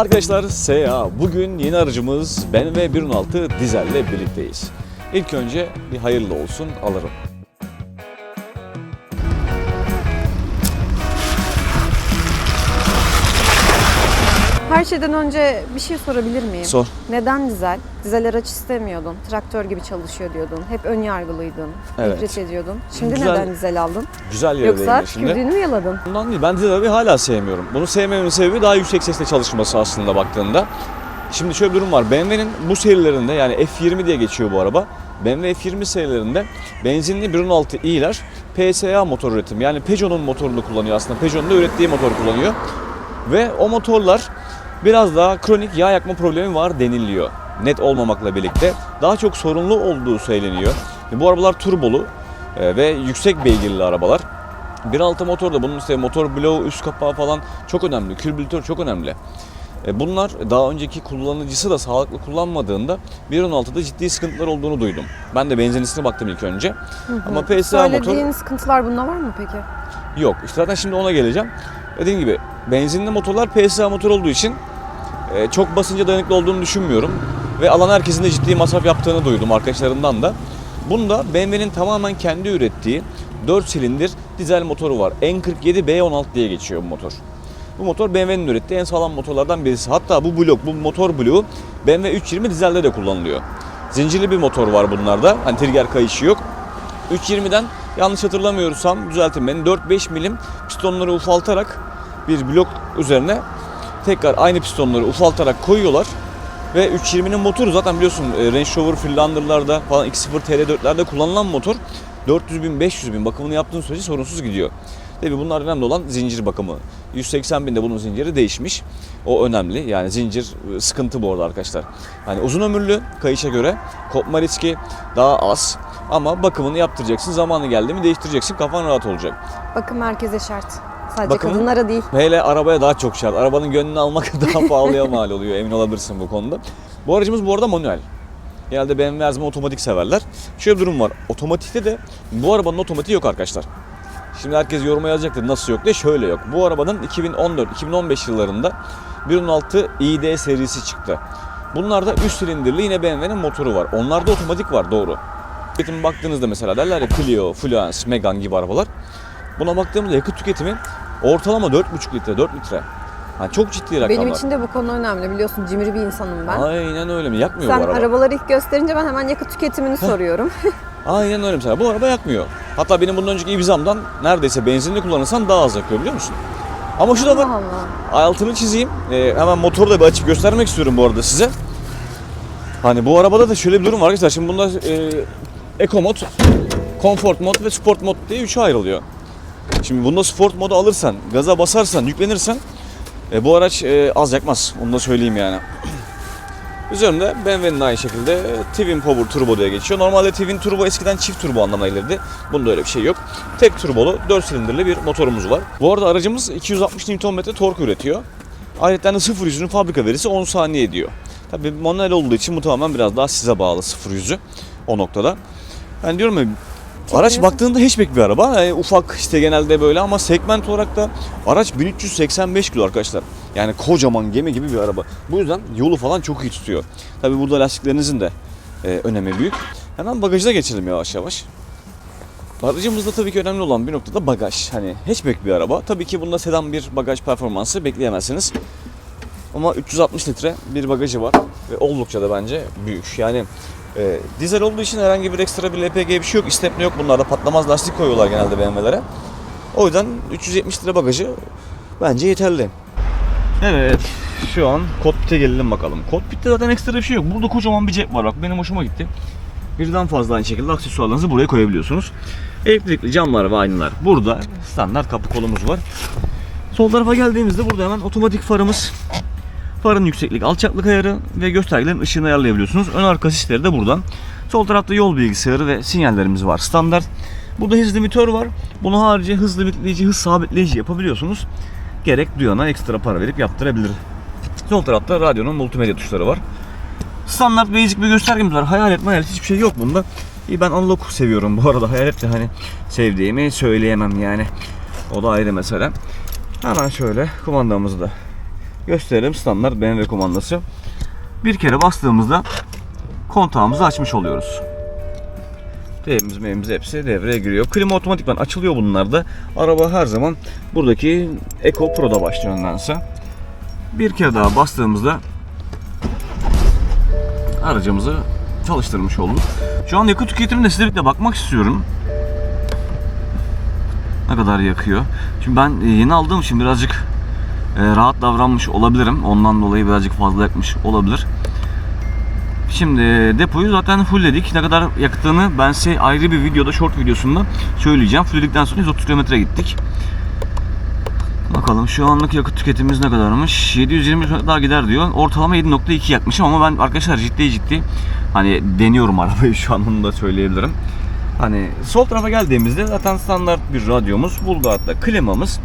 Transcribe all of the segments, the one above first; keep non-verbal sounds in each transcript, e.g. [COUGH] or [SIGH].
Arkadaşlar SEA bugün yeni aracımız BMW 1.6 dizelle birlikteyiz. İlk önce bir hayırlı olsun alırım. Şeyden önce bir şey sorabilir miyim? Sor. Neden dizel? Dizel araç istemiyordun. Traktör gibi çalışıyor diyordun. Hep ön yargılıydın. Evet. Nefret ediyordun. Şimdi Güzel- neden dizel aldın? Güzel yere Yoksa değindin şimdi. tükürdüğünü mü yaladın? Bundan değil. Ben dizel arabayı hala sevmiyorum. Bunu sevmememin sebebi daha yüksek sesle çalışması aslında baktığında. Şimdi şöyle bir durum var. BMW'nin bu serilerinde yani F20 diye geçiyor bu araba. BMW F20 serilerinde benzinli 1.6 i'ler PSA motor üretim. Yani Peugeot'un motorunu kullanıyor aslında. Peugeot'un da ürettiği motor kullanıyor. Ve o motorlar biraz daha kronik yağ yakma problemi var deniliyor. Net olmamakla birlikte. Daha çok sorunlu olduğu söyleniyor. Bu arabalar turbolu e, ve yüksek beygirli arabalar. 1.6 motor da bunun işte motor bloğu, üst kapağı falan çok önemli. Kürbültör çok önemli. E, Bunlar daha önceki kullanıcısı da sağlıklı kullanmadığında 1.16'da ciddi sıkıntılar olduğunu duydum. Ben de benzinlisine baktım ilk önce. Ama PSA motor Söylediğin sıkıntılar bunda var mı peki? yok. İşte zaten şimdi ona geleceğim. Dediğim gibi benzinli motorlar PSA motor olduğu için e, çok basınca dayanıklı olduğunu düşünmüyorum. Ve alan herkesin de ciddi masraf yaptığını duydum arkadaşlarımdan da. Bunda BMW'nin tamamen kendi ürettiği 4 silindir dizel motoru var. N47 B16 diye geçiyor bu motor. Bu motor BMW'nin ürettiği en sağlam motorlardan birisi. Hatta bu blok, bu motor bloğu BMW 320 dizelde de kullanılıyor. Zincirli bir motor var bunlarda. Hani trigger kayışı yok. 320'den yanlış hatırlamıyorsam düzeltin beni 4-5 milim pistonları ufaltarak bir blok üzerine tekrar aynı pistonları ufaltarak koyuyorlar. Ve 320'nin motoru zaten biliyorsun e, Range Rover Freelander'larda falan X0 TR4'lerde kullanılan motor 400 bin 500 bin bakımını yaptığın sürece sorunsuz gidiyor. Tabi bunlar önemli olan zincir bakımı. 180 binde bunun zinciri değişmiş. O önemli. Yani zincir e, sıkıntı bu arada arkadaşlar. Hani uzun ömürlü kayışa göre kopma riski daha az. Ama bakımını yaptıracaksın. Zamanı geldi mi değiştireceksin. Kafan rahat olacak. Bakım herkese şart. Sadece Bakımı- kadınlara değil. Hele arabaya daha çok şart. Arabanın gönlünü almak [LAUGHS] daha pahalıya mal oluyor. Emin olabilirsin bu konuda. Bu aracımız bu arada manuel. Genelde BMW her zaman otomatik severler. Şöyle bir durum var. Otomatikte de bu arabanın otomatiği yok arkadaşlar. Şimdi herkes yoruma yazacaktır nasıl yok diye. Şöyle yok. Bu arabanın 2014-2015 yıllarında 1.6 ID serisi çıktı. Bunlarda 3 silindirli yine BMW'nin motoru var. Onlarda otomatik var doğru. Tüketime baktığınızda mesela derler ya Clio, Fluence, Megane gibi arabalar. Buna baktığımızda yakıt tüketimi ortalama 4,5 litre, 4 litre. Yani çok ciddi rakamlar. Benim için de bu konu önemli. Biliyorsun cimri bir insanım ben. Aynen öyle mi? Yakmıyor Sen bu araba. arabaları ilk gösterince ben hemen yakıt tüketimini soruyorum. [LAUGHS] Aynen öyle mesela. Bu araba yakmıyor. Hatta benim bundan önceki Ibiza'mdan neredeyse benzinli kullanırsan daha az yakıyor biliyor musun? Ama şu da var. Allah. Altını çizeyim. Ee, hemen motoru da bir açıp göstermek istiyorum bu arada size. Hani bu arabada da şöyle bir durum var arkadaşlar. Şimdi bunda e, Eco mod, Comfort mod ve Sport mod diye üçe ayrılıyor. Şimdi bunda Sport modu alırsan, gaza basarsan, yüklenirsen e, bu araç e, az yakmaz. Onu da söyleyeyim yani. [CLEARS THROAT] Üzerinde BMW'nin aynı şekilde e, Twin Power Turbo diye geçiyor. Normalde Twin Turbo eskiden çift turbo anlamına gelirdi. Bunda öyle bir şey yok. Tek turbolu 4 silindirli bir motorumuz var. Bu arada aracımız 260 Nm tork üretiyor. Ayrıca de 0 yüzünün fabrika verisi 10 saniye ediyor. Tabii manuel olduğu için bu tamamen biraz daha size bağlı 0 yüzü o noktada. Ben diyorum ya araç baktığında hatchback bir araba. Yani ufak işte genelde böyle ama segment olarak da araç 1385 kilo arkadaşlar. Yani kocaman gemi gibi bir araba. Bu yüzden yolu falan çok iyi tutuyor. Tabii burada lastiklerinizin de e, önemi büyük. Hemen bagajına geçelim yavaş yavaş. Aracımızda tabii ki önemli olan bir noktada bagaj. Hani hatchback bir araba. Tabii ki bunda sedan bir bagaj performansı bekleyemezsiniz. Ama 360 litre bir bagajı var ve oldukça da bence büyük. Yani e, dizel olduğu için herhangi bir ekstra bir LPG bir şey yok, istepne yok bunlarda. Patlamaz lastik koyuyorlar genelde BMW'lere. O yüzden 370 litre bagajı bence yeterli. Evet, şu an kokpite gelelim bakalım. Kokpitte zaten ekstra bir şey yok. Burada kocaman bir cep var bak benim hoşuma gitti. Birden fazla aynı şekilde aksesuarlarınızı buraya koyabiliyorsunuz. Elektrikli camlar ve aynalar burada. Standart kapı kolumuz var. Sol tarafa geldiğimizde burada hemen otomatik farımız. Farın yükseklik, alçaklık ayarı ve göstergelerin ışığını ayarlayabiliyorsunuz. Ön arka sisleri de buradan. Sol tarafta yol bilgisayarı ve sinyallerimiz var standart. Burada hız limitör var. Bunu harici hız limitleyici, hız sabitleyici yapabiliyorsunuz. Gerek duyana ekstra para verip yaptırabilir. Sol tarafta radyonun multimedya tuşları var. Standart basic bir göstergemiz var. Hayalet mayalet hiçbir şey yok bunda. İyi ben analog seviyorum bu arada. Hayalet de hani sevdiğimi söyleyemem yani. O da ayrı mesele. Hemen şöyle kumandamızı da gösterelim. Standart BMW kumandası. Bir kere bastığımızda kontağımızı açmış oluyoruz. Devimiz meyimiz hepsi devreye giriyor. Klima otomatikman açılıyor bunlar da. Araba her zaman buradaki Eco Pro'da başlıyor ondansa. Bir kere daha bastığımızda aracımızı çalıştırmış olduk. Şu an yakıt tüketimine size birlikte bakmak istiyorum. Ne kadar yakıyor. Şimdi ben e, yeni aldığım için birazcık e, rahat davranmış olabilirim. Ondan dolayı birazcık fazla yakmış olabilir. Şimdi depoyu zaten fullledik. Ne kadar yaktığını ben size ayrı bir videoda, short videosunda söyleyeceğim. Fullledikten sonra 130 kilometre gittik. Bakalım şu anlık yakıt tüketimimiz ne kadarmış? 720 km daha gider diyor. Ortalama 7.2 yakmışım ama ben arkadaşlar ciddi ciddi hani deniyorum [LAUGHS] arabayı şu an onu da söyleyebilirim. Hani sol tarafa geldiğimizde zaten standart bir radyomuz, Bulgaat'ta klimamız.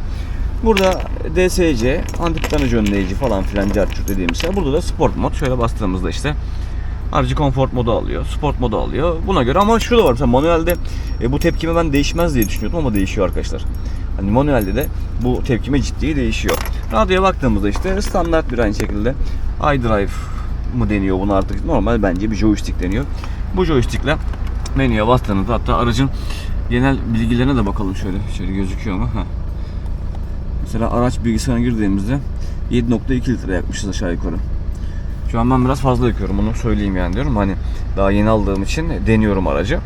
Burada DSC, antipatanaj önleyici falan filan carçurt dediğimiz şey. Burada da sport mod. Şöyle bastığımızda işte aracı konfor modu alıyor, sport modu alıyor. Buna göre ama şu da var. Mesela manuelde e, bu tepkime ben değişmez diye düşünüyordum ama değişiyor arkadaşlar. Hani manuelde de bu tepkime ciddi değişiyor. Radyoya baktığımızda işte standart bir aynı şekilde iDrive mı deniyor bunu artık normal bence bir joystick deniyor. Bu joystickle menüye bastığınızda hatta aracın genel bilgilerine de bakalım şöyle. Şöyle gözüküyor mu? Heh. Mesela araç bilgisayarına girdiğimizde 7.2 litre yakmışız aşağı yukarı. Şu an ben biraz fazla yakıyorum onu söyleyeyim yani diyorum. Hani daha yeni aldığım için deniyorum aracı.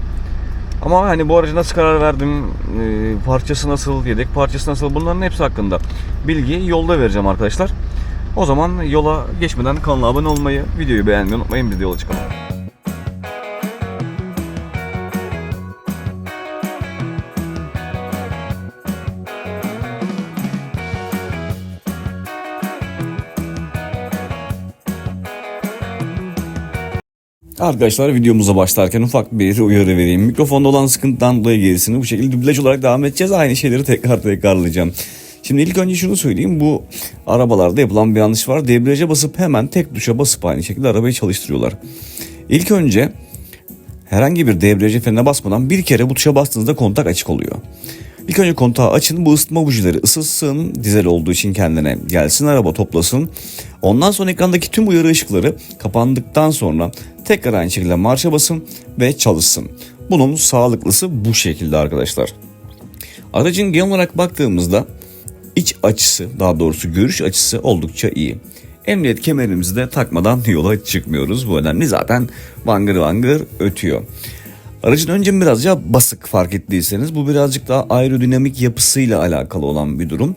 Ama hani bu aracı nasıl karar verdim, e, parçası nasıl, yedek parçası nasıl bunların hepsi hakkında bilgi yolda vereceğim arkadaşlar. O zaman yola geçmeden kanala abone olmayı, videoyu beğenmeyi unutmayın biz de yola çıkalım. Arkadaşlar videomuza başlarken ufak bir uyarı vereyim. Mikrofonda olan sıkıntıdan dolayı gerisini bu şekilde dublaj olarak devam edeceğiz. Aynı şeyleri tekrar tekrarlayacağım. Şimdi ilk önce şunu söyleyeyim. Bu arabalarda yapılan bir yanlış var. Debriyaja basıp hemen tek tuşa basıp aynı şekilde arabayı çalıştırıyorlar. İlk önce herhangi bir debriyaja frene basmadan bir kere bu tuşa bastığınızda kontak açık oluyor. İlk önce kontağı açın bu ısıtma bujileri ısıtsın dizel olduğu için kendine gelsin araba toplasın. Ondan sonra ekrandaki tüm uyarı ışıkları kapandıktan sonra tekrar aynı şekilde marşa basın ve çalışsın. Bunun sağlıklısı bu şekilde arkadaşlar. Aracın genel olarak baktığımızda iç açısı daha doğrusu görüş açısı oldukça iyi. Emniyet kemerimizi de takmadan [LAUGHS] yola çıkmıyoruz. Bu önemli zaten vangır vangır ötüyor. Aracın önce birazcık basık fark ettiyseniz bu birazcık daha aerodinamik yapısıyla alakalı olan bir durum.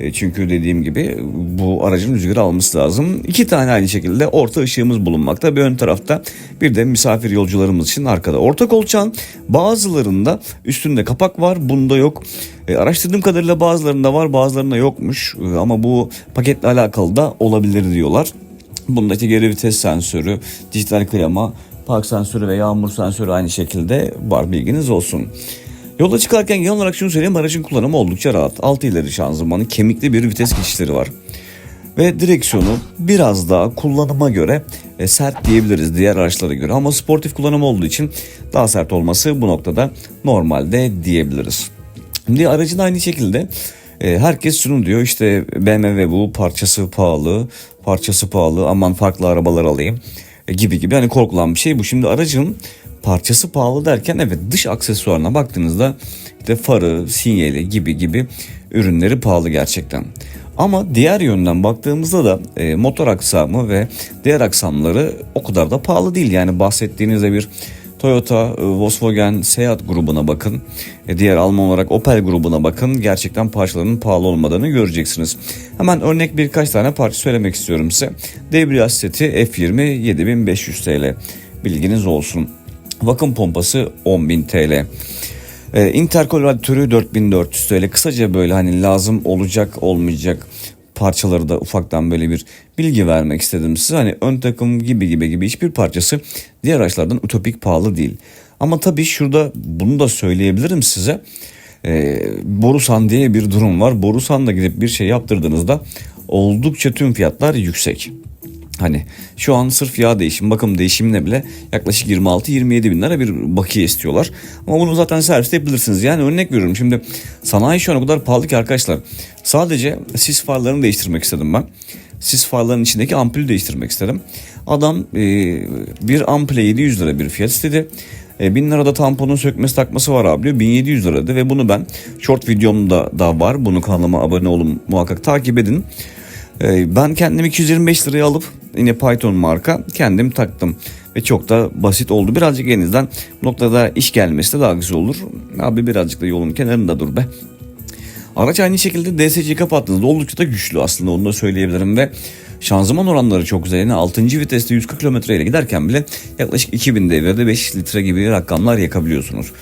E, çünkü dediğim gibi bu aracın rüzgarı alması lazım. İki tane aynı şekilde orta ışığımız bulunmakta. Bir ön tarafta bir de misafir yolcularımız için arkada. Orta kolçağın bazılarında üstünde kapak var bunda yok. E, araştırdığım kadarıyla bazılarında var bazılarında yokmuş. E, ama bu paketle alakalı da olabilir diyorlar. Bunda işte geri vites sensörü, dijital klima, park sensörü ve yağmur sensörü aynı şekilde var bilginiz olsun. Yola çıkarken genel olarak şunu söyleyeyim aracın kullanımı oldukça rahat. 6 ileri şanzımanı kemikli bir vites geçişleri var. Ve direksiyonu biraz daha kullanıma göre e, sert diyebiliriz diğer araçlara göre. Ama sportif kullanım olduğu için daha sert olması bu noktada normalde diyebiliriz. Şimdi aracın aynı şekilde herkes şunu diyor işte BMW bu parçası pahalı, parçası pahalı aman farklı arabalar alayım e, gibi gibi hani korkulan bir şey bu. Şimdi aracın parçası pahalı derken evet dış aksesuarına baktığınızda işte farı, sinyali gibi gibi ürünleri pahalı gerçekten. Ama diğer yönden baktığımızda da e, motor aksamı ve diğer aksamları o kadar da pahalı değil. Yani bahsettiğinizde bir Toyota, e, Volkswagen, Seat grubuna bakın. E, diğer Alman olarak Opel grubuna bakın. Gerçekten parçaların pahalı olmadığını göreceksiniz. Hemen örnek birkaç tane parça söylemek istiyorum size. Debriyaj seti F20 7500 TL. Bilginiz olsun. Vakum pompası 10.000 TL. Ee, interkol radyatörü 4400 TL. Kısaca böyle hani lazım olacak olmayacak parçaları da ufaktan böyle bir bilgi vermek istedim size. Hani ön takım gibi gibi gibi hiçbir parçası diğer araçlardan ütopik pahalı değil. Ama tabii şurada bunu da söyleyebilirim size. Ee, Borusan diye bir durum var. Borusan'da gidip bir şey yaptırdığınızda oldukça tüm fiyatlar yüksek. Hani şu an sırf yağ değişim, bakım değişimine bile yaklaşık 26-27 bin lira bir bakiye istiyorlar. Ama bunu zaten serviste yapabilirsiniz. Yani örnek veriyorum şimdi sanayi şu an o kadar pahalı ki arkadaşlar. Sadece sis farlarını değiştirmek istedim ben. sis farların içindeki ampulü değiştirmek istedim. Adam e, bir ampule 700 lira bir fiyat istedi. E, 1000 lirada tamponun sökmesi takması var abi diyor. 1700 liraydı ve bunu ben short videomda da var. Bunu kanalıma abone olun muhakkak takip edin. E, ben kendim 225 liraya alıp yine Python marka kendim taktım. Ve çok da basit oldu. Birazcık elinizden bu noktada iş gelmesi de daha güzel olur. Abi birazcık da yolun kenarında dur be. Araç aynı şekilde DSC'yi kapattığınızda oldukça da güçlü aslında onu da söyleyebilirim ve şanzıman oranları çok güzel. Yani 6. viteste 140 km ile giderken bile yaklaşık 2000 devirde 5 litre gibi rakamlar yakabiliyorsunuz.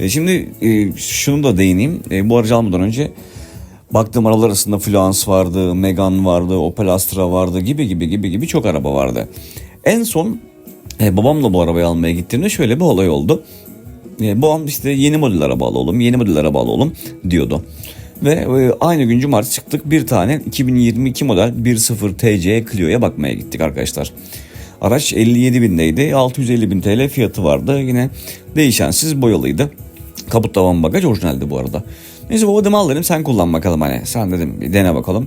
E, şimdi e, şunu da değineyim. E, bu aracı almadan önce baktığım arabalar arasında Fluence vardı, Megane vardı, Opel Astra vardı gibi gibi gibi gibi çok araba vardı. En son e, babamla bu arabayı almaya gittiğimde şöyle bir olay oldu. E, babam işte yeni model araba alalım, yeni model araba alalım diyordu. Ve e, aynı gün cumartesi çıktık bir tane 2022 model 1.0 TC Clio'ya bakmaya gittik arkadaşlar. Araç 57 bindeydi 650 bin TL fiyatı vardı yine değişensiz boyalıydı. Kaput tavan bagaj orijinaldi bu arada. Neyse baba dedim al dedim sen kullan bakalım hani sen dedim bir dene bakalım.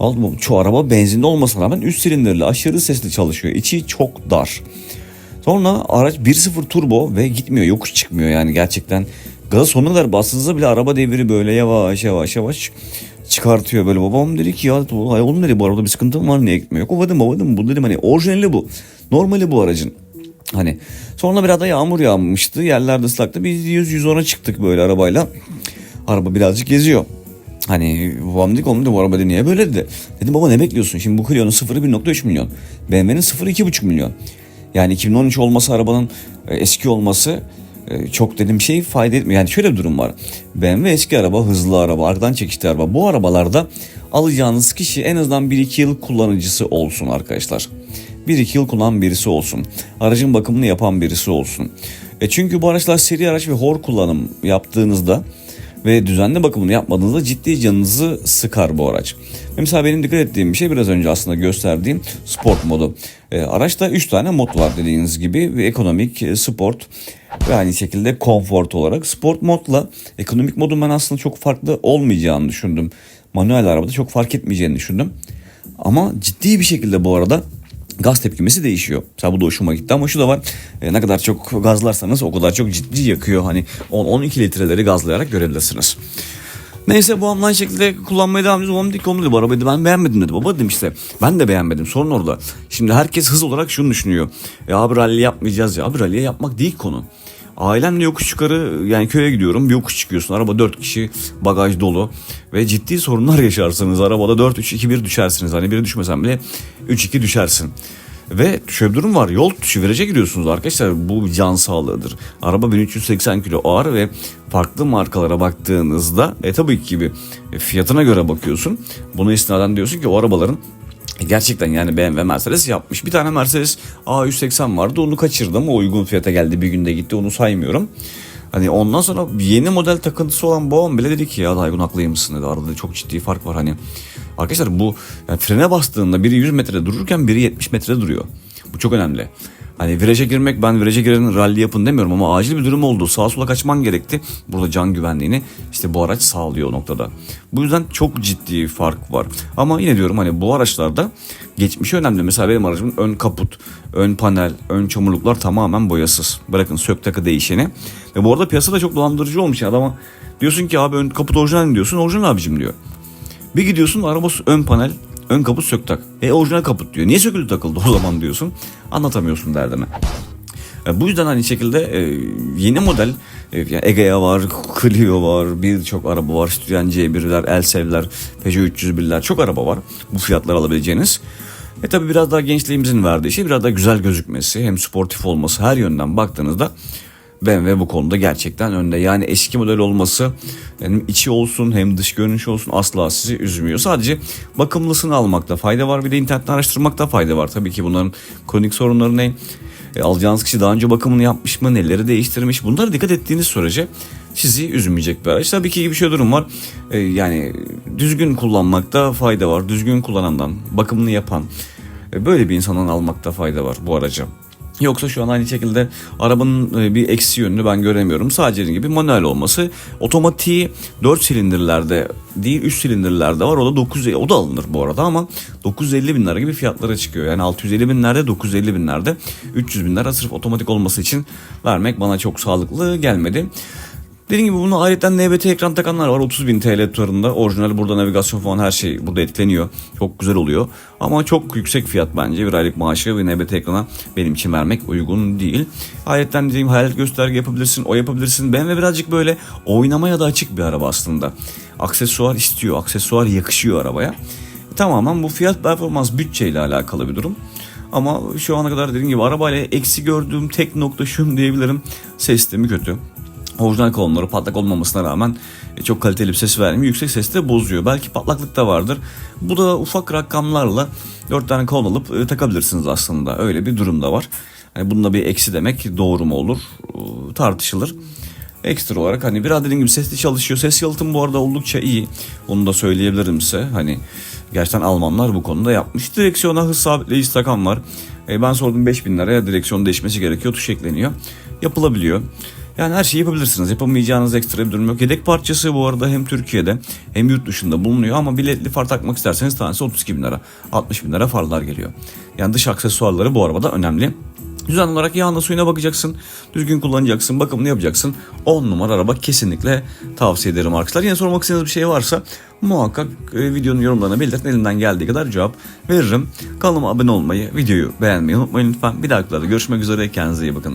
Aldım çoğu araba benzinli olmasına rağmen üst silindirli aşırı sesli çalışıyor. İçi çok dar. Sonra araç 1.0 turbo ve gitmiyor yokuş çıkmıyor yani gerçekten. Gaza sonuna kadar bastığınızda bile araba deviri böyle yavaş yavaş yavaş çıkartıyor böyle. Babam dedi ki ya oğlum dedi bu arabada bir sıkıntı mı var niye gitmiyor? Yok dedim baba dedim bu dedim hani orijinali bu. Normali bu aracın. Hani sonra biraz da yağmur yağmıştı yerlerde ıslaktı biz 100-110'a çıktık böyle arabayla. Araba birazcık geziyor. Hani babam dedi ki oğlum dedi, bu araba niye böyle dedi. Dedim baba ne bekliyorsun şimdi bu Clio'nun sıfırı 1.3 milyon. BMW'nin sıfırı 2.5 milyon. Yani 2013 olması arabanın e, eski olması e, çok dedim şey fayda etmiyor. Yani şöyle bir durum var. BMW eski araba, hızlı araba, arkadan çekişli araba. Bu arabalarda alacağınız kişi en azından 1-2 yıl kullanıcısı olsun arkadaşlar. 1-2 yıl kullanan birisi olsun. Aracın bakımını yapan birisi olsun. E çünkü bu araçlar seri araç ve hor kullanım yaptığınızda ve düzenli bakımını yapmadığınızda ciddi canınızı sıkar bu araç. Mesela benim dikkat ettiğim bir şey biraz önce aslında gösterdiğim sport modu. E, araçta 3 tane mod var dediğiniz gibi ve ekonomik, e, sport ve aynı şekilde konfort olarak. Sport modla ekonomik modun ben aslında çok farklı olmayacağını düşündüm. Manuel arabada çok fark etmeyeceğini düşündüm. Ama ciddi bir şekilde bu arada gaz tepkimesi değişiyor. Mesela bu da hoşuma gitti ama şu da var. E, ne kadar çok gazlarsanız o kadar çok ciddi yakıyor. Hani 10-12 litreleri gazlayarak görebilirsiniz. Neyse bu aynı şekilde kullanmaya devam ediyoruz. Babam dedi ki oğlum dedi bu ben beğenmedim dedi. Baba dedim işte ben de beğenmedim sorun orada. Şimdi herkes hız olarak şunu düşünüyor. E abi rally yapmayacağız ya. Abi rally'e yapmak değil konu. Ailemle yokuş yukarı yani köye gidiyorum bir yokuş çıkıyorsun. Araba 4 kişi bagaj dolu ve ciddi sorunlar yaşarsınız. Arabada 4-3-2-1 düşersiniz. Hani biri düşmesen bile 3-2 düşersin. Ve şöyle bir durum var. Yol tutuşu viraj'a giriyorsunuz arkadaşlar. Bu can sağlığıdır. Araba 1380 kilo ağır ve farklı markalara baktığınızda e tabii ki bir fiyatına göre bakıyorsun. Bunu istinaden diyorsun ki o arabaların Gerçekten yani BMW Mercedes yapmış. Bir tane Mercedes A180 vardı onu kaçırdım. O uygun fiyata geldi bir günde gitti onu saymıyorum. Hani ondan sonra yeni model takıntısı olan babam bile dedi ki ya Daygun haklıymışsın dedi. Arada çok ciddi fark var hani. Arkadaşlar bu yani frene bastığında biri 100 metrede dururken biri 70 metrede duruyor. Bu çok önemli. Hani viraja girmek ben viraja girenin rally yapın demiyorum ama acil bir durum oldu. Sağa sola kaçman gerekti. Burada can güvenliğini işte bu araç sağlıyor o noktada. Bu yüzden çok ciddi fark var. Ama yine diyorum hani bu araçlarda geçmişi önemli. Mesela benim aracımın ön kaput, ön panel, ön çamurluklar tamamen boyasız. Bırakın sök takı değişeni. Ve bu arada piyasada çok dolandırıcı olmuş. Yani adama diyorsun ki abi ön kaput orijinal mi diyorsun? Orijinal abicim diyor. Bir gidiyorsun araba ön panel ön kaput sök tak. E orijinal kaput diyor. Niye sökülü takıldı o zaman diyorsun. Anlatamıyorsun derdini. E, bu yüzden aynı şekilde e, yeni model e, yani Egea var, Clio var, birçok araba var. Citroen C1'ler, Elsev'ler, Peugeot 301'ler çok araba var. Bu fiyatlar alabileceğiniz. E tabi biraz daha gençliğimizin verdiği şey biraz daha güzel gözükmesi, hem sportif olması her yönden baktığınızda BMW bu konuda gerçekten önde. Yani eski model olması hem içi olsun hem dış görünüş olsun asla sizi üzmüyor. Sadece bakımlısını almakta fayda var. Bir de internetten araştırmakta fayda var. Tabii ki bunların kronik sorunları ne? E, alacağınız kişi daha önce bakımını yapmış mı? Neleri değiştirmiş? Bunlara dikkat ettiğiniz sürece sizi üzmeyecek bir araç. Tabii ki bir şey durum var. E, yani düzgün kullanmakta fayda var. Düzgün kullanandan, bakımını yapan e, böyle bir insandan almakta fayda var bu aracı. Yoksa şu an aynı şekilde arabanın e, bir eksi yönünü ben göremiyorum. Sadece gibi manuel olması. Otomatiği 4 silindirlerde değil 3 silindirlerde var. O da 9 o da alınır bu arada ama 950 bin lira gibi fiyatlara çıkıyor. Yani 650 binlerde 950 binlerde 300 bin lira sırf otomatik olması için vermek bana çok sağlıklı gelmedi. Dediğim gibi bunu ayrıca NBT ekran takanlar var 30 bin TL tutarında. Orijinal burada navigasyon falan her şey burada etkileniyor. Çok güzel oluyor. Ama çok yüksek fiyat bence. Bir aylık maaşı ve NBT ekrana benim için vermek uygun değil. Ayrıca dediğim hayalet gösterge yapabilirsin, o yapabilirsin. BMW birazcık böyle oynamaya da açık bir araba aslında. Aksesuar istiyor, aksesuar yakışıyor arabaya. Tamamen bu fiyat performans bütçeyle alakalı bir durum. Ama şu ana kadar dediğim gibi arabayla eksi gördüğüm tek nokta şu diyebilirim. Ses sistemi kötü orijinal kolonları patlak olmamasına rağmen e, çok kaliteli bir ses vermiyor. Yüksek ses de bozuyor. Belki patlaklık da vardır. Bu da ufak rakamlarla 4 tane kolon alıp e, takabilirsiniz aslında. Öyle bir durum da var. Yani bunda bir eksi demek doğru mu olur E, tartışılır. Ekstra olarak hani biraz dediğim gibi sesli çalışıyor. Ses yalıtım bu arada oldukça iyi. Onu da söyleyebilirim size. Hani gerçekten Almanlar bu konuda yapmış. Direksiyona hız sabitleyici takan var. E, ben sordum 5000 liraya direksiyon değişmesi gerekiyor. Tuş ekleniyor. Yapılabiliyor. Yani her şeyi yapabilirsiniz. Yapamayacağınız ekstra bir durum yok. Yedek parçası bu arada hem Türkiye'de hem yurt dışında bulunuyor ama biletli far takmak isterseniz tanesi 32 bin lira. 60 bin lira farlar geliyor. Yani dış aksesuarları bu arabada önemli. Düzenli olarak yağına suyuna bakacaksın. Düzgün kullanacaksın. Bakımını yapacaksın. 10 numara araba kesinlikle tavsiye ederim arkadaşlar. Yine sormak istediğiniz bir şey varsa muhakkak e, videonun yorumlarına belirtin. Elimden geldiği kadar cevap veririm. Kanalıma abone olmayı, videoyu beğenmeyi unutmayın lütfen. Bir dahaki videoda görüşmek üzere. Kendinize iyi bakın.